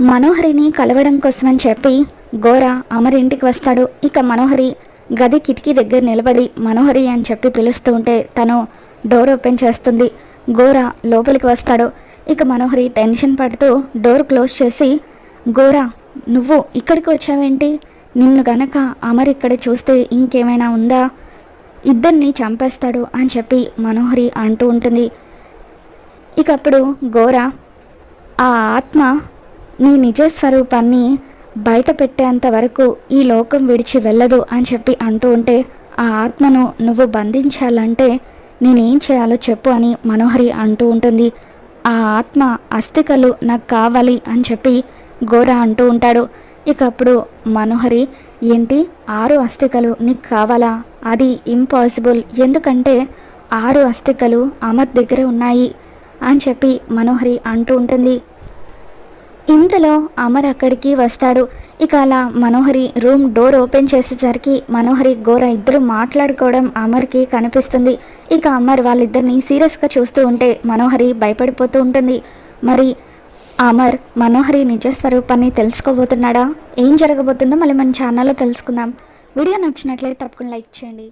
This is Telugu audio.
మనోహరిని కలవడం కోసమని చెప్పి గోర అమర్ ఇంటికి వస్తాడు. ఇక మనోహరి గది కిటికీ దగ్గర నిలబడి మనోహరి అని చెప్పి పిలుస్తూ ఉంటే తను డోర్ ఓపెన్ చేస్తుంది. గోర లోపలికి వస్తాడు. ఇక మనోహరి టెన్షన్ పడుతూ డోర్ క్లోజ్ చేసి గోర నువ్వు ఇక్కడికి వచ్చావేంటి? నిన్ను గనక అమర్ ఇక్కడ చూస్తే ఇంకేమైనా ఉందా? ఇద్దరిని చంపేస్తాడు అని చెప్పి మనోహరి అంటూ ఉంటుంది. ఇక అప్పుడు గోర ఆ ఆత్మ నీ నిజ స్వరూపాన్ని బయట పెట్టేంత వరకు ఈ లోకం విడిచి వెళ్ళదు అని చెప్పి అంటూ ఉంటే ఆ ఆత్మను నువ్వు బంధించాలంటే నేనేం చేయాలో చెప్పు అని మనోహరి అంటూ ఉంటుంది. ఆ ఆత్మ అస్థికలు నాకు కావాలి అని చెప్పి గోర అంటూ ఉంటాడు. ఇక అప్పుడు మనోహరి ఏంటి? ఆరు అస్థికలు నీకు కావాలా? అది ఇంపాసిబుల్ ఎందుకంటే ఆరు అస్థికలు అమర్ దగ్గర ఉన్నాయి అని చెప్పి మనోహరి అంటూ ఉంటుంది. ఇంతలో అమర్ అక్కడికి వస్తాడు. ఇక అలా మనోహరి రూమ్ డోర్ ఓపెన్ చేసేసరికి మనోహరి గోర ఇద్దరు మాట్లాడుకోవడం అమర్కి కనిపిస్తుంది. ఇక అమర్ వాళ్ళిద్దరిని సీరియస్గా చూస్తూ ఉంటే మనోహరి భయపడిపోతూ ఉంటుంది. మరి అమర్ మనోహరి నిజ స్వరూపాన్ని తెలుసుకోబోతున్నాడా? ఏం జరగబోతుందో మళ్ళీ మన ఛానల్లో తెలుసుకుందాం. వీడియో నచ్చినట్లయితే తప్పకుండా లైక్ చేయండి.